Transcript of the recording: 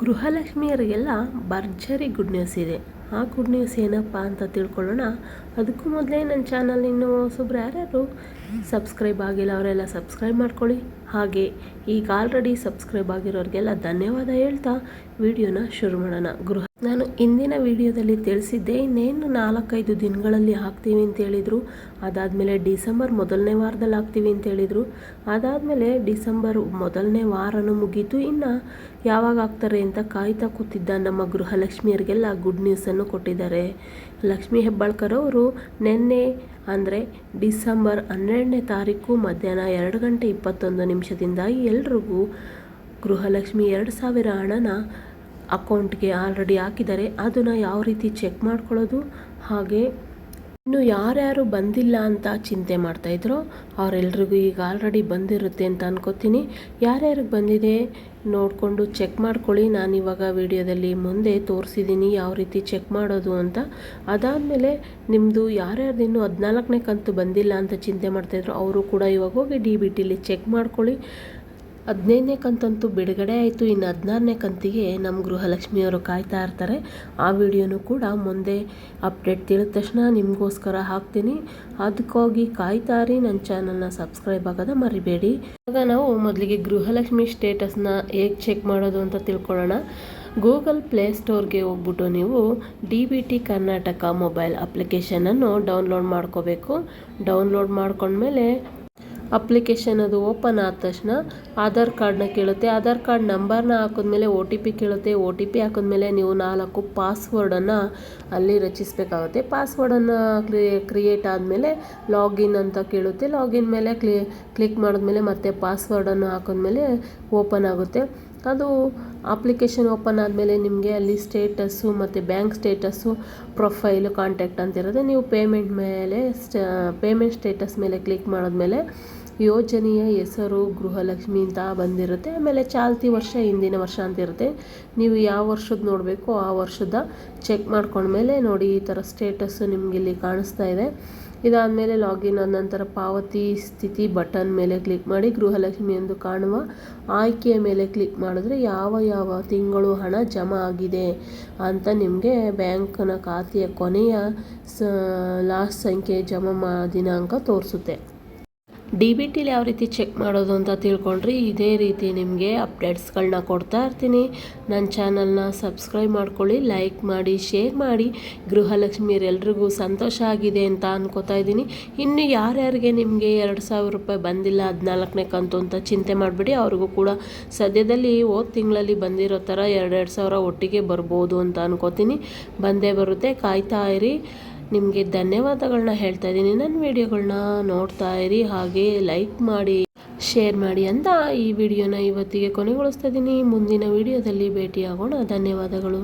ಗೃಹಲಕ್ಷ್ಮಿಯರಿಗೆಲ್ಲ ಭರ್ಜರಿ good news ಇದೆ. ಆ ಗುಡ್ ನ್ಯೂಸ್ ಏನಪ್ಪ ಅಂತ ತಿಳ್ಕೊಳ್ಳೋಣ. ಅದಕ್ಕೂ ಮೊದಲೇ ನನ್ನ ಚಾನಲ್ ಇನ್ನು ಹೊಸಬ್ರು ಯಾರ್ಯಾರು ಸಬ್ಸ್ಕ್ರೈಬ್ ಆಗಿಲ್ಲ ಅವರೆಲ್ಲ ಸಬ್ಸ್ಕ್ರೈಬ್ ಮಾಡ್ಕೊಳ್ಳಿ. ಹಾಗೆ ಈಗ ಆಲ್ರೆಡಿ ಸಬ್ಸ್ಕ್ರೈಬ್ ಆಗಿರೋರಿಗೆಲ್ಲ ಧನ್ಯವಾದ ಹೇಳ್ತಾ ವಿಡಿಯೋನ ಶುರು ಮಾಡೋಣ. ಗೃಹ ನಾನು ಇಂದಿನ ವಿಡಿಯೋದಲ್ಲಿ ತಿಳಿಸಿದ್ದೆ, ಇನ್ನೇನು ನಾಲ್ಕೈದು ದಿನಗಳಲ್ಲಿ ಹಾಕ್ತೀವಿ ಅಂತ ಹೇಳಿದರು. ಅದಾದಮೇಲೆ ಡಿಸೆಂಬರ್ ಮೊದಲನೇ ವಾರದಲ್ಲಿ ಹಾಕ್ತೀವಿ ಅಂತ ಹೇಳಿದರು. ಅದಾದಮೇಲೆ ಡಿಸೆಂಬರ್ ಮೊದಲನೇ ವಾರನೂ ಮುಗೀತು. ಇನ್ನು ಯಾವಾಗ ಹಾಕ್ತಾರೆ ಅಂತ ಕಾಯ್ತಾ ಕೂತಿದ್ದ ನಮ್ಮ ಗೃಹಲಕ್ಷ್ಮಿಯರಿಗೆಲ್ಲ ಗುಡ್ ನ್ಯೂಸನ್ನು ಕೊಟ್ಟಿದ್ದಾರೆ. ಲಕ್ಷ್ಮೀ ಹೆಬ್ಬಾಳ್ಕರ್ ಅವರು ನಿನ್ನೆ, ಅಂದರೆ ಡಿಸೆಂಬರ್ ಹನ್ನೆರಡನೇ ತಾರೀಕು ಮಧ್ಯಾಹ್ನ ಎರಡು ಗಂಟೆ ಇಪ್ಪತ್ತೊಂದು ನಿಮಿಷದಿಂದ ಎಲ್ರಿಗೂ ಗೃಹಲಕ್ಷ್ಮಿ ಎರಡು ಸಾವಿರ ಹಣನ ಅಕೌಂಟ್ಗೆ ಆಲ್ರೆಡಿ ಹಾಕಿದ್ದಾರೆ. ಅದನ್ನು ಯಾವ ರೀತಿ ಚೆಕ್ ಮಾಡ್ಕೊಳ್ಳೋದು? ಹಾಗೆ ಇನ್ನು ಯಾರ್ಯಾರು ಬಂದಿಲ್ಲ ಅಂತ ಚಿಂತೆ ಮಾಡ್ತಾಯಿದ್ರು ಅವರೆಲ್ರಿಗೂ ಈಗ ಆಲ್ರೆಡಿ ಬಂದಿರುತ್ತೆ ಅಂತ ಅನ್ಕೋತೀನಿ. ಯಾರ್ಯಾರಿಗೆ ಬಂದಿದೆ ನೋಡಿಕೊಂಡು ಚೆಕ್ ಮಾಡ್ಕೊಳ್ಳಿ. ನಾನು ಇವಾಗ ವಿಡಿಯೋದಲ್ಲಿ ಮುಂದೆ ತೋರಿಸಿದ್ದೀನಿ ಯಾವ ರೀತಿ ಚೆಕ್ ಮಾಡೋದು ಅಂತ. ಅದಾದಮೇಲೆ ನಿಮ್ಮದು ಯಾರ್ಯಾರ್ದು ಇನ್ನೂ ಹದಿನಾಲ್ಕನೇ ಕಂತು ಬಂದಿಲ್ಲ ಅಂತ ಚಿಂತೆ ಮಾಡ್ತಾಯಿದ್ರು ಅವರು ಕೂಡ ಇವಾಗ ಹೋಗಿ ಡಿ ಬಿ ಟಿಲಿ ಚೆಕ್ ಮಾಡ್ಕೊಳ್ಳಿ. ಹದಿನೈದನೇ ಕಂತಂತೂ ಬಿಡುಗಡೆ ಆಯಿತು. ಇನ್ನು ಹದಿನಾರನೇ ಕಂತಿಗೆ ನಮ್ಮ ಗೃಹಲಕ್ಷ್ಮಿಯವರು ಕಾಯ್ತಾ ಇರ್ತಾರೆ. ಆ ವಿಡಿಯೋನೂ ಕೂಡ ಮುಂದೆ ಅಪ್ಡೇಟ್ ತಿಳಿದ ತಕ್ಷಣ ನಿಮಗೋಸ್ಕರ ಹಾಕ್ತೀನಿ. ಅದಕ್ಕೋಗಿ ಕಾಯ್ತಾ ಇರಿ. ನನ್ನ ಚಾನಲ್ನ ಸಬ್ಸ್ಕ್ರೈಬ್ ಆಗೋದ ಮರಿಬೇಡಿ. ಆಗ ನಾವು ಮೊದಲಿಗೆ ಗೃಹಲಕ್ಷ್ಮಿ ಸ್ಟೇಟಸ್ನ ಹೇಗೆ ಚೆಕ್ ಮಾಡೋದು ಅಂತ ತಿಳ್ಕೊಳ್ಳೋಣ. ಗೂಗಲ್ ಪ್ಲೇಸ್ಟೋರ್ಗೆ ಹೋಗ್ಬಿಟ್ಟು ನೀವು D B T Karnataka mobile ಅಪ್ಲಿಕೇಶನನ್ನು download ಮಾಡ್ಕೋಬೇಕು. ಡೌನ್ಲೋಡ್ ಮಾಡ್ಕೊಂಡ್ಮೇಲೆ ಅಪ್ಲಿಕೇಶನ್ ಅದು ಓಪನ್ ಆದ ತಕ್ಷಣ ಆಧಾರ್ ಕಾರ್ಡ್ನ ಕೇಳುತ್ತೆ. ಆಧಾರ್ ಕಾರ್ಡ್ ನಂಬರ್ನ ಹಾಕಿದ್ಮೇಲೆ ಓ ಟಿ ಪಿ ಕೇಳುತ್ತೆ. ಓ ಟಿ ಪಿ ಹಾಕಿದ್ಮೇಲೆ ನೀವು ನಾಲ್ಕು ಪಾಸ್ವರ್ಡನ್ನು ಅಲ್ಲಿ ರಚಿಸಬೇಕಾಗುತ್ತೆ. ಪಾಸ್ವರ್ಡನ್ನು ಕ್ರಿಯೇ ಕ್ರಿಯೇಟ್ ಆದಮೇಲೆ ಲಾಗಿನ್ ಅಂತ ಕೇಳುತ್ತೆ. ಲಾಗಿನ್ ಮೇಲೆ ಕ್ಲಿ, ಕ್ಲಿಕ್ ಮಾಡಿದ್ಮೇಲೆ ಮತ್ತೆ ಪಾಸ್ವರ್ಡನ್ನು ಹಾಕಿದ್ಮೇಲೆ ಓಪನ್ ಆಗುತ್ತೆ. ಅದು ಅಪ್ಲಿಕೇಶನ್ ಓಪನ್ ಆದಮೇಲೆ ನಿಮಗೆ ಅಲ್ಲಿ ಸ್ಟೇಟಸ್ಸು ಮತ್ತು ಬ್ಯಾಂಕ್ ಸ್ಟೇಟಸ್ಸು, ಪ್ರೊಫೈಲು, ಕಾಂಟ್ಯಾಕ್ಟ್ ಅಂತ ಇರುತ್ತೆ ನೀವು ಪೇಮೆಂಟ್ ಮೇಲೆ ಸ್ಟ, ಪೇಮೆಂಟ್ ಸ್ಟೇಟಸ್ ಮೇಲೆ ಕ್ಲಿಕ್ ಮಾಡಿದ್ಮೇಲೆ ಯೋಜನೆಯ ಹೆಸರು ಗೃಹಲಕ್ಷ್ಮಿ ಅಂತ ಬಂದಿರುತ್ತೆ. ಆಮೇಲೆ ಚಾಲ್ತಿ ವರ್ಷ, ಹಿಂದಿನ ವರ್ಷ ಅಂತ ಇರುತ್ತೆ. ನೀವು ಯಾವ ವರ್ಷದ ನೋಡಬೇಕು, ಆ ವರ್ಷದ ಚೆಕ್ ಮಾಡ್ಕೊಂಡ್ಮೇಲೆ ನೋಡಿ ಈ ಥರ ಸ್ಟೇಟಸ್ಸು ನಿಮಗೆ ಇಲ್ಲಿ ಕಾಣಿಸ್ತಾ ಇದೆ. ಇದಾದಮೇಲೆ ಲಾಗಿನ್ ಆದ ನಂತರ ಪಾವತಿ ಸ್ಥಿತಿ ಬಟನ್ ಮೇಲೆ ಕ್ಲಿಕ್ ಮಾಡಿ ಗೃಹಲಕ್ಷ್ಮಿ ಎಂದು ಕಾಣುವ ಆಯ್ಕೆಯ ಮೇಲೆ ಕ್ಲಿಕ್ ಮಾಡಿದ್ರೆ ಯಾವ ಯಾವ ತಿಂಗಳು ಹಣ ಜಮಾ ಆಗಿದೆ ಅಂತ ನಿಮಗೆ ಬ್ಯಾಂಕ್ನ ಖಾತೆಯ ಕೊನೆಯ ಸ ಲಾಸ್ಟ್ ಸಂಖ್ಯೆ ಜಮಾ ದಿನಾಂಕ ತೋರಿಸುತ್ತೆ. ಡಿ ಬಿ ಟಿಲಿ ಯಾವ ರೀತಿ ಚೆಕ್ ಮಾಡೋದು ಅಂತ ತಿಳ್ಕೊಂಡ್ರಿ, ಇದೇ ರೀತಿ ನಿಮಗೆ ಅಪ್ಡೇಟ್ಸ್ಗಳನ್ನ ಕೊಡ್ತಾ ಇರ್ತೀನಿ. ನನ್ನ ಚಾನಲ್ನ ಸಬ್ಸ್ಕ್ರೈಬ್ ಮಾಡ್ಕೊಳ್ಳಿ, ಲೈಕ್ ಮಾಡಿ, ಶೇರ್ ಮಾಡಿ. ಗೃಹಲಕ್ಷ್ಮಿಯರೆಲ್ರಿಗೂ ಸಂತೋಷ ಆಗಿದೆ ಅಂತ ಅನ್ಕೋತಾ ಇದ್ದೀನಿ. ಇನ್ನು ಯಾರ್ಯಾರಿಗೆ ನಿಮಗೆ ಎರಡು ಸಾವಿರ ರೂಪಾಯಿ ಬಂದಿಲ್ಲ, ಹದಿನಾಲ್ಕನೇ ಕಂತು ಅಂತ ಚಿಂತೆ ಮಾಡಿಬಿಡಿ. ಅವ್ರಿಗೂ ಕೂಡ ಸದ್ಯದಲ್ಲಿ ಹೋದ ತಿಂಗಳಲ್ಲಿ ಬಂದಿರೋ ಥರ ಎರಡೆರಡು ಸಾವಿರ ಒಟ್ಟಿಗೆ ಬರ್ಬೋದು ಅಂತ ಅನ್ಕೋತೀನಿ. ಬಂದೇ ಬರುತ್ತೆ, ಕಾಯ್ತಾ ಇರಿ. ನಿಮಗೆ ಧನ್ಯವಾದಗಳನ್ನ ಹೇಳ್ತಾ ಇದ್ದೀನಿ. ನನ್ನ ವಿಡಿಯೋಗಳನ್ನ ನೋಡ್ತಾ ಇರಿ, ಹಾಗೆ ಲೈಕ್ ಮಾಡಿ ಶೇರ್ ಮಾಡಿ ಅಂತ ಈ ವಿಡಿಯೋನ ಇವತ್ತಿಗೆ ಕೊನೆಗೊಳಿಸ್ತಾ ಇದ್ದೀನಿ. ಮುಂದಿನ ವಿಡಿಯೋದಲ್ಲಿ ಭೇಟಿಯಾಗೋಣ. ಧನ್ಯವಾದಗಳು.